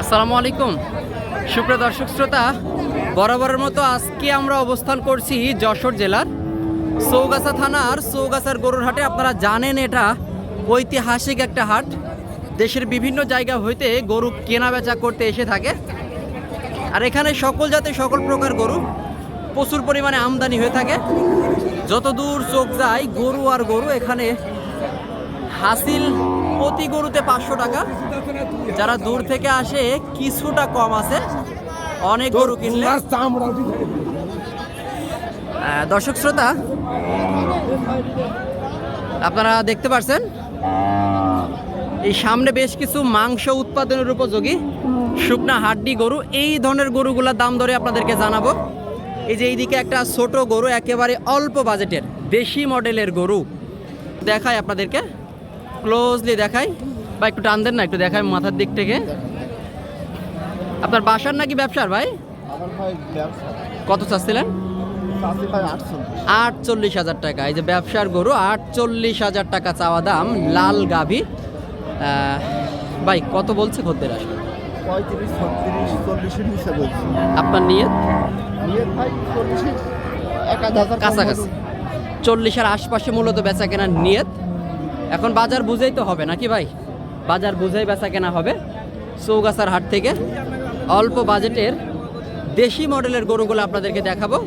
আসসালামু আলাইকুম। সুপ্রিয় দর্শক শ্রোতা, বরাবরের মতো আজকে আমরা অবস্থান করছি যশোর জেলার চৌগাছা থানার চৌগাছার গরুর হাটে। আপনারা জানেন এটা ঐতিহাসিক একটা হাট। দেশের বিভিন্ন জায়গা হইতে গরু কেনা বেচা করতে এসে থাকে। আর এখানে সকল জাতের সকল প্রকার গরু প্রচুর পরিমাণে আমদানি হয়ে থাকে। যত দূর চোখ যায় গরু আর গরু এখানে হাসিল প্রতি গরুতে পাঁচশো টাকা। যারা দূর থেকে আসে, কিছুটা কম আছে। অনেক গরু কিনলে। দর্শক শ্রোতা, আপনারা দেখতে পারছেন? এই সামনে বেশ কিছু মাংস উৎপাদনের উপযোগী শুকনা হাড্ডি গরু। এই ধরনের গরুগুলোর দাম দরে আপনাদেরকে জানাব। এই যে এইদিকে একটা ছোট গরু, একেবারে অল্প বাজেটের, দেশি মডেলের গরু দেখায় আপনাদেরকে। ক্লোজলি দেখাই বা একটু টান দেন না একটু দেখাই মাথার দিক থেকে। আপনার বাসার নাকি ব্যবসার ভাই? কত চাচ্ছিলেন? আটচল্লিশ। হাজার টাকা। এই যে ব্যবসার গরু আটচল্লিশ হাজার টাকা চাওয়া দাম লাল গাভী। ভাই কত বলছে খদ্দের আসলে? আপনার নিয়ে নিয়ে ভাই চল্লিশের এক আধ হাজার কম কাছাকাছি। চল্লিশের আশপাশে মূলত বেচা কেনার নিয়ত? এখন বাজার বুঝেই তো হবে নাকি ভাই? বাজার বুঝেই বেচা কেনা হবে। চৌগাছার হাট থেকে অল্প বাজেটের দেশি মডেলের গরুগুলো আপনাদেরকে দেখাবো।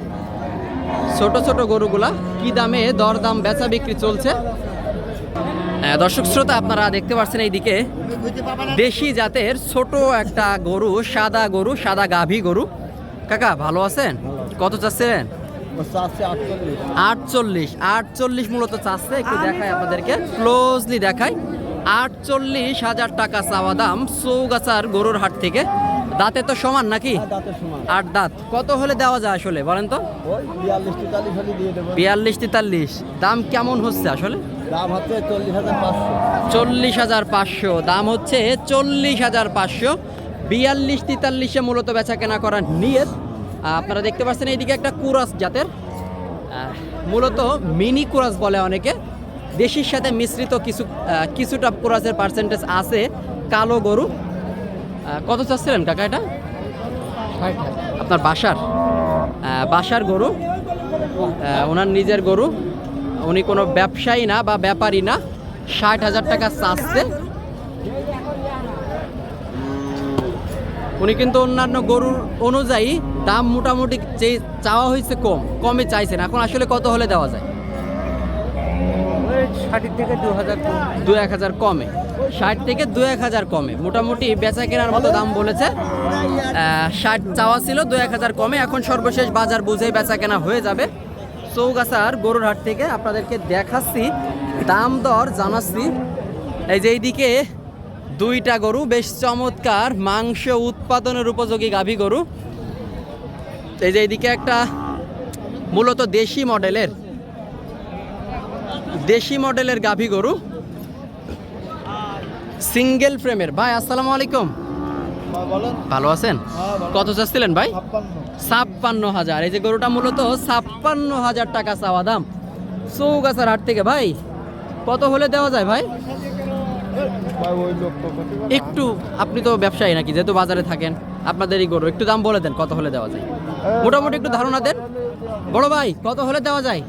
ছোট ছোট গরুগুলা কি দামে দর দাম বেচা বিক্রি চলছে। আহ, দর্শক শ্রোতা আপনারা দেখতে পাচ্ছেন এইদিকে দেশি জাতের ছোট একটা গরু সাদা গরু সাদা গাভী গরু। কাকা ভালো আছেন? কত চাচ্ছেন আটচল্লিশ। আটচল্লিশ মূলত চাচ্ছে একটু দেখাই আপনাদেরকে। ক্লোজলি দেখাই। আটচল্লিশ হাজার টাকা চাওয়া দাম চৌগাছার গরুর হাট থেকে। দাঁতে তো সমান নাকি? হ্যাঁ, আট দাঁত কত হলে দেওয়া যায় আসলে বলেন তো? বিয়াল্লিশ তেতাল্লিশ দাম কেমন হচ্ছে আসলে? দাম হচ্ছে চল্লিশ হাজার পাঁচশো। চল্লিশ হাজার পাঁচশো দাম হচ্ছে চল্লিশ হাজার পাঁচশো। বিয়াল্লিশ তেতাল্লিশে মূলত বেচা কেনা করার আহ, আপনারা দেখতে পাচ্ছেন এইদিকে একটা কুরাস জাতের মূলত মিনি কুরাস বলে অনেকে। দেশির সাথে মিশ্রিত কিছু কিছুটা কুরাসের পার্সেন্টেজ আছে কালো গরু। কত চাচ্ছিলেন কাকা এটা? আপনার বাসার? বাসার গরু। ওনার নিজের গরু। উনি কোনো ব্যবসায়ী না বা ব্যাপারী না। ষাট হাজার টাকা চাচ্ছে। উনি কিন্তু অন্যান্য গরুর অনুযায়ী দাম মোটামুটি যে চাওয়া হয়েছে কম কমে চাইছেন। এখন আসলে কত হলে দেওয়া যায়? ষাটের থেকে দু হাজার দু এক হাজার কমে। ষাট থেকে দু এক হাজার কমে। মোটামুটি বেচা কেনার মতো দাম বলেছে। ষাট চাওয়া ছিল দু এক হাজার কমে। এখন সর্বশেষ বাজার বুঝেই বেচা কেনা হয়ে যাবে। চৌগাছার গরুর হাট থেকে আপনাদেরকে দেখাচ্ছি। দাম দর জানাচ্ছি। এই যে এইদিকে দুইটা গরু বেশ চমৎকার মাংস উৎপাদনের উপযোগী গাভী গরু। এই যে এইদিকে একটা মূলত দেশি মডেলের দেশি মডেলের গাভী গরু। সিঙ্গেল ফ্রেমের। ভাই আসসালামু আলাইকুম। ভালো আছেন? হ্যাঁ, কত চাচ্ছিলেন ভাই? ছাপ্পান্ন। ছাপ্পান্ন হাজার। এই যে গরুটা মূলত ছাপ্পান্ন হাজার টাকা চাওয়া দাম। চৌগাছার হাট থেকে ভাই কত হলে দেওয়া যায় ভাই ভাই ওই লোক তো করতে পারে। একটু আপনি তো ব্যবসায়ী নাকি যেহেতু বাজারে থাকেন আপনাদেরই গরু একটু দাম বলে দেন কত হলে দেওয়া যায়? মোটামুটি একটু ধারণা দেন। বড় ভাই কত হলে দেওয়া যায়?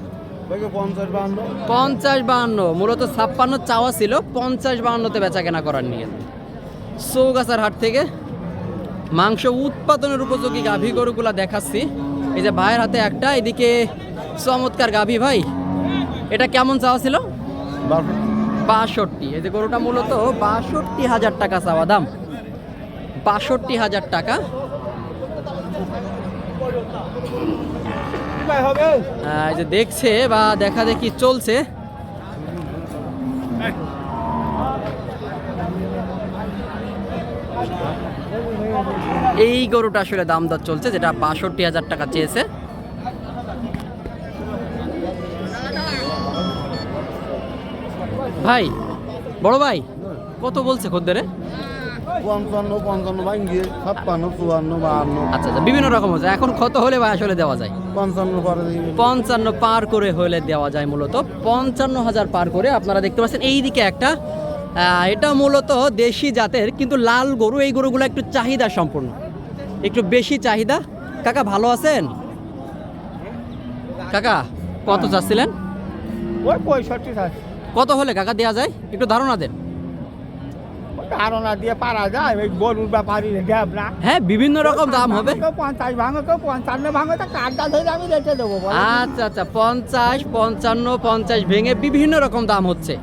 পঞ্চাশ বাহান্ন। মূলত ছাপ্পান্ন চাওয়া ছিল পঞ্চাশ বাহান্নতে বেচা কেনা করার নিয়ে চৌগাছার হাট থেকে মাংস উৎপাদনের উপযোগী গাভী গরুগুলা দেখাচ্ছি। এই যে ভাইয়ের হাতে একটা এদিকে চমৎকার গাভী ভাই। এটা কেমন চাওয়া ছিল? বাষট্টি। এই যে গরুটা মূলত বাষট্টি হাজার টাকা চাওয়া দাম। বাষট্টি হাজার টাকা। এই যে দেখছে বা দেখা দেখি চলছে। এই গরুটা আসলে দাম দর চলছে, যেটা বাষট্টি হাজার টাকা চেয়েছে। ভাই বড় ভাই কত বলছে খদ্দেরে পঞ্চান্ন পঞ্চান্ন ভাঙ্গিয়ে ছাপ্পান্ন চুয়ান্ন বাহান্ন। আচ্ছা আচ্ছা বিভিন্ন রকম হচ্ছে। এখন কত হলে ভাই আসলে দেওয়া যায়? পঞ্চান্ন পরে পঞ্চান্ন পার করে হলে দেওয়া যায় মূলত। পঞ্চান্ন হাজার পার করে আপনারা দেখতে পাচ্ছেন এইদিকে একটা আহ, এটা মূলত দেশি জাতের কিন্তু লাল গরু এই গরুগুলো একটু চাহিদা সম্পূর্ণ। একটু বেশি চাহিদা। কাকা ভালো আছেন? কাকা কত চাচ্ছিলেন? ওই পঁয়ষট্টি কত হলে কাকা দেওয়া যায়? একটু ধারণা দেন। ধারণা দিয়ে পারা যায় ওই গরুর ব্যাপারই দেব না। হ্যাঁ বিভিন্ন রকম দাম হবে। পঞ্চাশ ভাঙো কেউ পঞ্চান্ন ভাঙো তা কার্ডটা ধরে আমি রেখে দেবো আচ্ছা আচ্ছা পঞ্চাশ পঞ্চান্ন পঞ্চাশ ভেঙে বিভিন্ন রকম দাম হচ্ছে।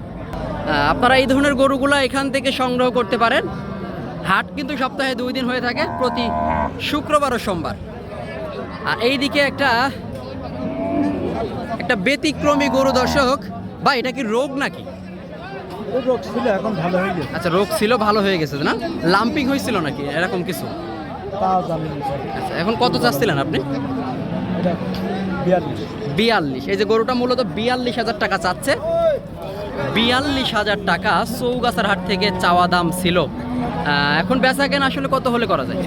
আপনারা এই ধরনের গরুগুলো এখান থেকে সংগ্রহ করতে পারেন। হাট কিন্তু সপ্তাহে দুই দিন হয়ে থাকে প্রতি শুক্রবার ও সোমবার। আর এইদিকে একটা একটা ব্যতিক্রমী গরু দর্শক বা এটা কি রোগ নাকি? রোগ ছিল এখন ভালো হয়ে গেছে। আচ্ছা রোগ ছিল ভালো হয়ে গেছে না? লাম্পিং হয়েছিল নাকি? এরকম কিছু? আচ্ছা এখন কত চাচ্ছিলেন আপনি? বিয়াল্লিশ। এই যে গরুটা মূলত বিয়াল্লিশ হাজার টাকা চাচ্ছে। বিয়াল্লিশ হাজার টাকা চৌগাছার হাট থেকে চাওয়া দাম ছিল। এখন বেচা কেন আসলে কত হলে করা যায়?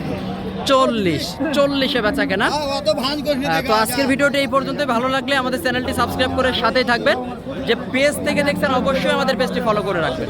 চল্লিশ চল্লিশে বেচা কেনা তো আজকের ভিডিওটি এই পর্যন্ত ভালো লাগলে আমাদের চ্যানেলটি সাবস্ক্রাইব করে সাথেই থাকবেন যে পেজ থেকে দেখছেন অবশ্যই আমাদের পেজটি ফলো করে রাখবেন